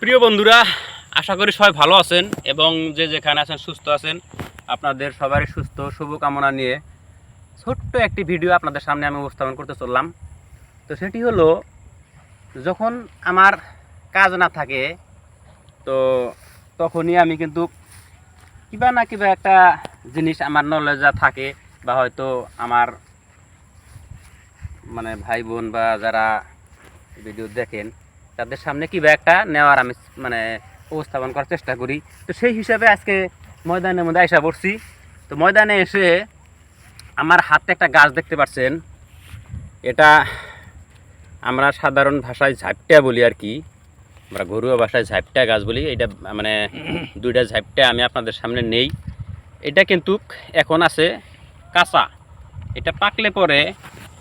প্রিয় বন্ধুরা, আশা করি সবাই ভালো আছেন এবং যে যেখানে আছেন সুস্থ আছেন। আপনাদের সবারই সুস্থ, শুভকামনা নিয়ে ছোট্ট একটি ভিডিও আপনাদের সামনে আমি উপস্থাপন করতে চললাম। তো সেটি হলো, যখন আমার কাজ না থাকে, তো তখনই আমি কিন্তু কিবা না কিবা একটা জিনিস আমার নলেজা থাকে বা হয়তো আমার মানে ভাই বোন বা যারা ভিডিও দেখেন তাদের সামনে কিবা একটা নেওয়ার আমি মানে উপস্থাপন করার চেষ্টা করি। তো সেই হিসাবে আজকে ময়দানের মধ্যে আইসা পড়ছি। তো ময়দানে এসে আমার হাতে একটা গাছ দেখতে পাচ্ছেন। এটা আমরা সাধারণ ভাষায় ঝাপটা বলি আর কি। আমরা ঘরোয়া ভাষায় ঝাপটা গাছ বলি। এটা মানে দুইটা ঝাপটা আমি আপনাদের সামনে নেই। এটা কিন্তু এখন আছে কাঁচা। এটা পাকলে পরে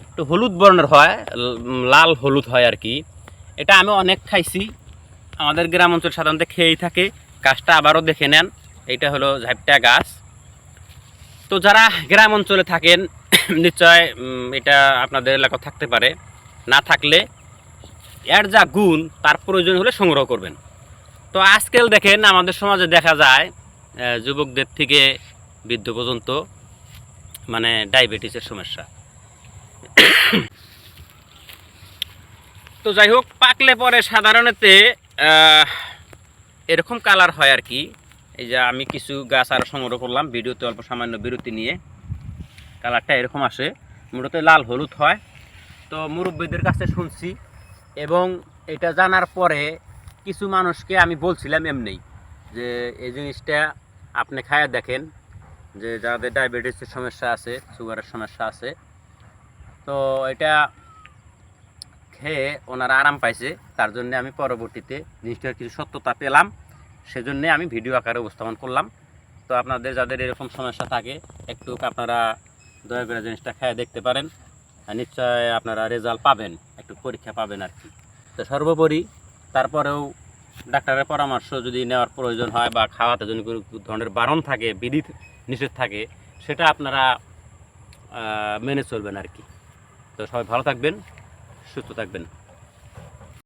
একটু হলুদ বর্ণের হয় লাল হলুদ হয় আর কি। এটা আমি অনেক খাইছি। আমাদের গ্রাম অঞ্চল সাধারণত খেয়েই থাকে। গাছটা আবারও দেখে নেন। এইটা হলো ঝাপটা গাছ। তো যারা গ্রাম অঞ্চলে থাকেন, নিশ্চয় এটা আপনাদের এলাকা থাকতে পারে। না থাকলে এর যা গুণ, তার প্রয়োজন হলে সংগ্রহ করবেন। তো আজকাল দেখেন, আমাদের সমাজে দেখা যায় যুবকদের থেকে বৃদ্ধ পর্যন্ত মানে ডায়াবেটিসের সমস্যা। তো যাই হোক, পাকলে পরে সাধারণত এরকম কালার হয় আর কি। এই যে আমি কিছু গাছ আর সংগ্রহ করলাম, ভিডিওতে অল্প সামান্য বিরতি নিয়ে। কালারটা এরকম আসে, মূলত লাল হলুদ হয়। তো মুরব্বীদের কাছে শুনছি, এবং এটা জানার পরে কিছু মানুষকে আমি বলছিলাম এমনি, যে এই জিনিসটা আপনি খায়া দেখেন, যে যাদের ডায়াবেটিসের সমস্যা আছে সুগারের সমস্যা আছে। তো এটা খেয়ে ওনারা আরাম পাইছে। তার জন্য আমি পরবর্তীতে জিনিসটার কিছু সত্যতা পেলাম। সেজন্য আমি ভিডিও আকারে উপস্থাপন করলাম। তো আপনাদের যাদের এরকম সমস্যা থাকে, একটু আপনারা দয়া করে জিনিসটা খেয়ে দেখতে পারেন। নিশ্চয় আপনারা রেজাল্ট পাবেন, একটু পরীক্ষা পাবেন আর কি। তো সর্বোপরি তারপরেও ডাক্তারের পরামর্শ যদি নেওয়ার প্রয়োজন হয় বা খাওয়াতে যদি কোনো ধরনের বারণ থাকে বিধি নিষেধ থাকে, সেটা আপনারা মেনে চলবেন আর কি। তো সবাই ভালো থাকবেন। সুস্থ থাকবেন।